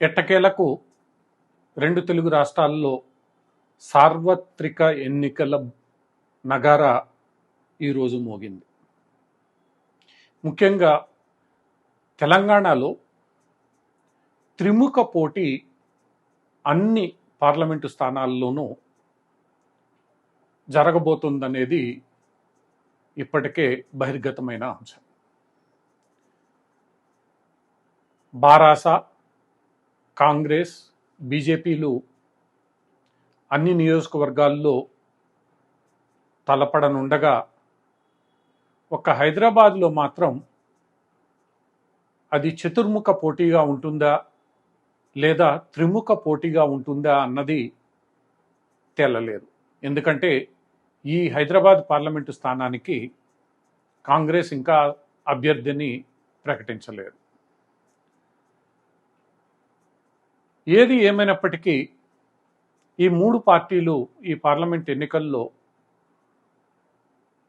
ఎట్టకేలకు రెండు తెలుగు రాష్ట్రాల్లో సార్వత్రిక ఎన్నికల నగార ఈరోజు మోగింది. ముఖ్యంగా తెలంగాణలో త్రిముఖ పోటీ అన్ని పార్లమెంటు స్థానాల్లోనూ జరగబోతుందనేది ఇప్పటికే బహిర్గతమైన అంశం. బారాస కాంగ్రెస్ బీజేపీలు అన్ని నియోజకవర్గాల్లో తలపడనుండగా ఒక్క హైదరాబాద్లో మాత్రం అది చతుర్ముఖ పోటీగా ఉంటుందా లేదా త్రిముఖ పోటీగా ఉంటుందా అన్నది తేలలేదు. ఎందుకంటే ఈ హైదరాబాద్ పార్లమెంటు స్థానానికి కాంగ్రెస్ ఇంకా అభ్యర్థిని ప్రకటించలేదు. ఏది ఏమైనప్పటికీ ఈ మూడు పార్టీలు ఈ పార్లమెంట్ ఎన్నికల్లో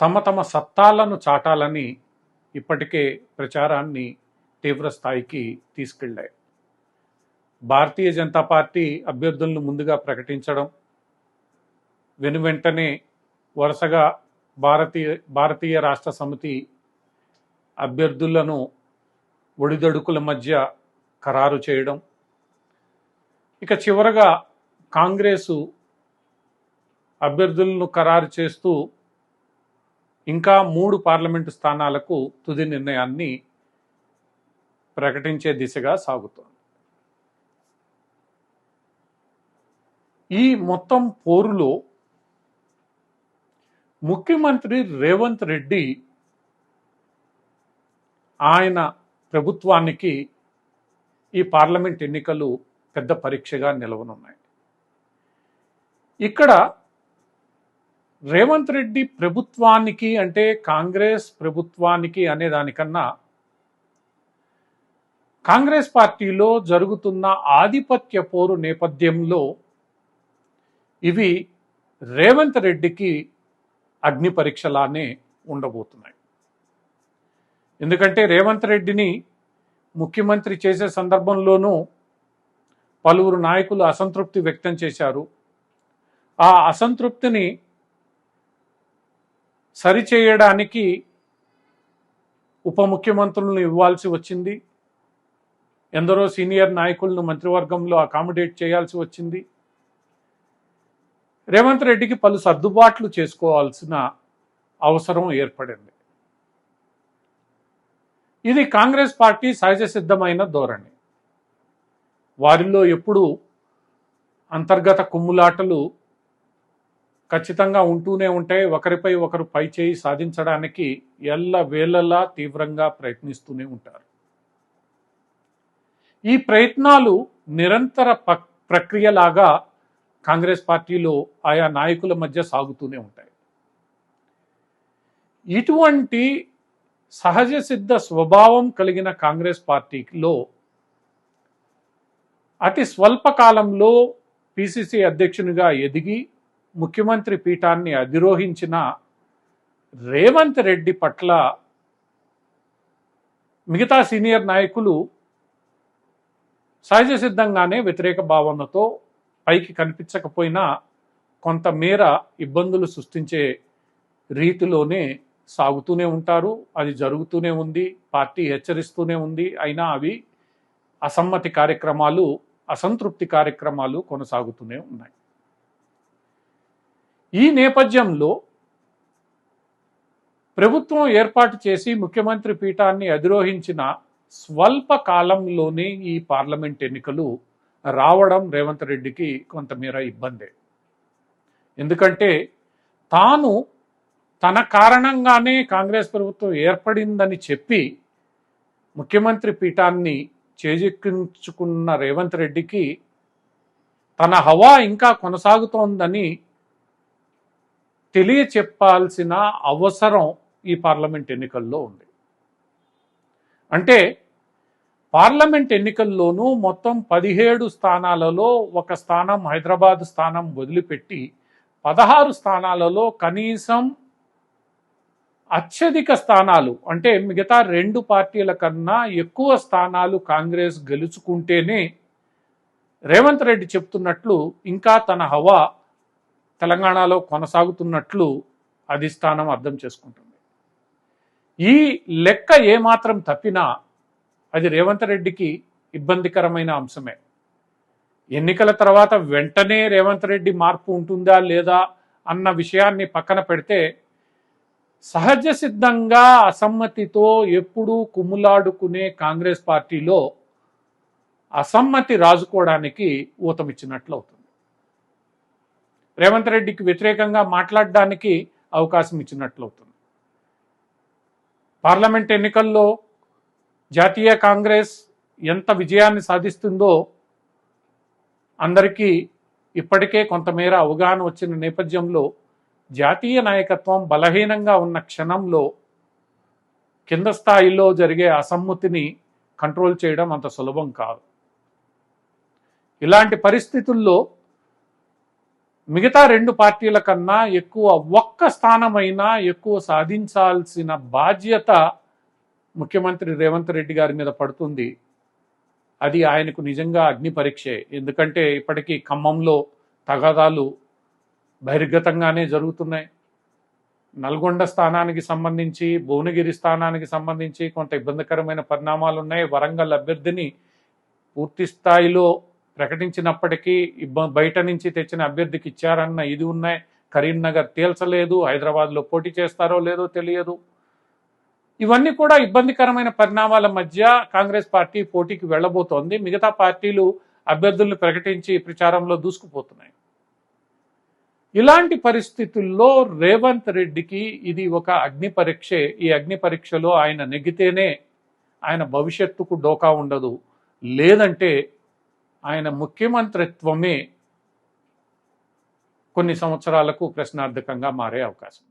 తమ తమ సత్తాలను చాటాలని ఇప్పటికే ప్రచారాన్ని తీవ్ర స్థాయికి తీసుకెళ్ళాయి భారతీయ జనతా పార్టీ అభ్యర్థులను ముందుగా ప్రకటించడం వెను వెంటనే వరుసగా భారతీయ భారతీయ రాష్ట్ర సమితి అభ్యర్థులను ఒడిదొడుకుల మధ్య ఖరారు చేయడం ఇక చివరగా కాంగ్రెసు అభ్యర్థులను ఖరారు చేస్తూ ఇంకా మూడు పార్లమెంటు స్థానాలకు తుది నిర్ణయాన్ని ప్రకటించే దిశగా సాగుతోంది. ఈ మొత్తం పోరులో ముఖ్యమంత్రి రేవంత్ రెడ్డి ఆయన ప్రభుత్వానికి ఈ పార్లమెంట్ ఎన్నికలు పెద్ద పరీక్షగా నిలవనున్నాయి. ఇక్కడ రేవంత్ రెడ్డి ప్రభుత్వానికి అంటే కాంగ్రెస్ ప్రభుత్వానికి అనే దానికన్నా కాంగ్రెస్ పార్టీలో జరుగుతున్న ఆధిపత్య పోరు నేపథ్యంలో ఇవి రేవంత్ రెడ్డికి అగ్ని పరీక్షలానే ఉండబోతున్నాయి. ఎందుకంటే రేవంత్ రెడ్డిని ముఖ్యమంత్రి చేసే సందర్భంలోనూ పలువురు నాయకులు అసంతృప్తి వ్యక్తం చేశారు. ఆ అసంతృప్తిని సరిచేయడానికి ఉప ముఖ్యమంత్రులను ఇవ్వాల్సి వచ్చింది. ఎందరో సీనియర్ నాయకులను మంత్రివర్గంలో అకామిడేట్ చేయాల్సి వచ్చింది. రేవంత్ రెడ్డికి పలు సర్దుబాట్లు చేసుకోవాల్సిన అవసరం ఏర్పడింది. ఇది కాంగ్రెస్ పార్టీ సహజ సిద్ధమైన ధోరణి. వారిలో ఎప్పుడు అంతర్గత కుమ్ములాటలు ఖచ్చితంగా ఉంటూనే ఉంటాయి. ఒకరిపై ఒకరు పై చేయి సాధించడానికి ఎల్ల వేళలా తీవ్రంగా ప్రయత్నిస్తూనే ఉంటారు. ఈ ప్రయత్నాలు నిరంతర ప్రక్రియలాగా కాంగ్రెస్ పార్టీలో ఆయా నాయకుల మధ్య సాగుతూనే ఉంటాయి. ఇటువంటి సహజ సిద్ధ స్వభావం కలిగిన కాంగ్రెస్ పార్టీలో అతి స్వల్ప కాలంలో పిసిసి అధ్యక్షునిగా ఎదిగి ముఖ్యమంత్రి పీఠాన్ని అధిరోహించిన రేవంత్ రెడ్డి పట్ల మిగతా సీనియర్ నాయకులు సహజ సిద్ధంగానే వ్యతిరేక భావనతో పైకి కనిపించకపోయినా కొంతమేర ఇబ్బందులు సృష్టించే రీతిలోనే సాగుతూనే ఉంటారు. అది జరుగుతూనే ఉంది. పార్టీ హెచ్చరిస్తూనే ఉంది. అయినా అవి అసమ్మతి కార్యక్రమాలు అసంతృప్తి కార్యక్రమాలు కొనసాగుతూనే ఉన్నాయి. ఈ నేపథ్యంలో ప్రభుత్వం ఏర్పాటు చేసి ముఖ్యమంత్రి పీఠాన్ని అధిరోహించిన స్వల్ప కాలంలోనే ఈ పార్లమెంట్ ఎన్నికలు రావడం రేవంత్ రెడ్డికి కొంతమేర ఇబ్బందే. ఎందుకంటే తాను తన కారణంగానే కాంగ్రెస్ ప్రభుత్వం ఏర్పడిందని చెప్పి ముఖ్యమంత్రి పీఠాన్ని చేజెక్కించుకున్న రేవంత్ రెడ్డికి తన హవా ఇంకా కొనసాగుతోందని తెలియచెప్పాల్సిన అవసరం ఈ పార్లమెంట్ ఎన్నికల్లో ఉంది. అంటే పార్లమెంట్ ఎన్నికల్లోనూ మొత్తం పదిహేడు స్థానాలలో ఒక స్థానం హైదరాబాద్ స్థానం వదిలిపెట్టి పదహారు స్థానాలలో కనీసం అత్యధిక స్థానాలు అంటే మిగతా రెండు పార్టీల కన్నా ఎక్కువ స్థానాలు కాంగ్రెస్ గెలుచుకుంటేనే రేవంత్ రెడ్డి చెప్తున్నట్లు ఇంకా తన హవా తెలంగాణలో కొనసాగుతున్నట్లు అధిష్టానం అర్థం చేసుకుంటుంది. ఈ లెక్క ఏమాత్రం తప్పినా అది రేవంత్ రెడ్డికి ఇబ్బందికరమైన అంశమే. ఎన్నికల తర్వాత వెంటనే రేవంత్ రెడ్డి మార్పు ఉంటుందా లేదా అన్న విషయాన్ని పక్కన పెడితే సహజ సిద్ధంగా అసమ్మతితో ఎప్పుడూ కుమ్ములాడుకునే కాంగ్రెస్ పార్టీలో అసమ్మతి రాజుకోవడానికి ఊతమిచ్చినట్లు అవుతుంది రేవంత్ రెడ్డికి వ్యతిరేకంగా మాట్లాడడానికి అవకాశం ఇచ్చినట్లు అవుతుంది పార్లమెంట్ ఎన్నికల్లో జాతీయ కాంగ్రెస్ ఎంత విజయాన్ని సాధిస్తుందో అందరికీ ఇప్పటికే కొంతమేర అవగాహన వచ్చిన నేపథ్యంలో జాతీయ నాయకత్వం బలహీనంగా ఉన్న క్షణంలో కింద స్థాయిలో జరిగే అసమ్మతిని కంట్రోల్ చేయడం అంత సులభం కాదు. ఇలాంటి పరిస్థితుల్లో మిగతా రెండు పార్టీల కన్నా ఎక్కువ ఒక్క స్థానమైనా ఎక్కువ సాధించాల్సిన బాధ్యత ముఖ్యమంత్రి రేవంత్ రెడ్డి గారి మీద పడుతుంది. అది ఆయనకు నిజంగా అగ్ని పరీక్షే. ఎందుకంటే ఇప్పటికీ ఖమ్మంలో తగాదాలు బహిర్గతంగానే జరుగుతున్నాయి. నల్గొండ స్థానానికి సంబంధించి భువనగిరి స్థానానికి సంబంధించి కొంత ఇబ్బందికరమైన పరిణామాలు ఉన్నాయి వరంగల్ అభ్యర్థిని పూర్తి స్థాయిలో ప్రకటించినప్పటికీ ఇబ్బ బయట నుంచి తెచ్చిన అభ్యర్థికి ఇచ్చారన్న ఇది ఉన్నాయి. కరీంనగర్ తేల్చలేదు. హైదరాబాద్లో పోటీ చేస్తారో లేదో తెలియదు. ఇవన్నీ కూడా ఇబ్బందికరమైన పరిణామాల మధ్య కాంగ్రెస్ పార్టీ పోటీకి వెళ్ళబోతోంది. మిగతా పార్టీలు అభ్యర్థులను ప్రకటించి ప్రచారంలో దూసుకుపోతున్నాయి. ఇలాంటి పరిస్థితుల్లో రేవంత్ రెడ్డికి ఇది ఒక అగ్ని పరీక్షే. ఈ అగ్ని పరీక్షలో ఆయన నెగ్గితేనే ఆయన భవిష్యత్తుకు డోకా ఉండదు. లేదంటే ఆయన ముఖ్యమంత్రిత్వమే కొన్ని సంవత్సరాలకు ప్రశ్నార్థకంగా మారే అవకాశం.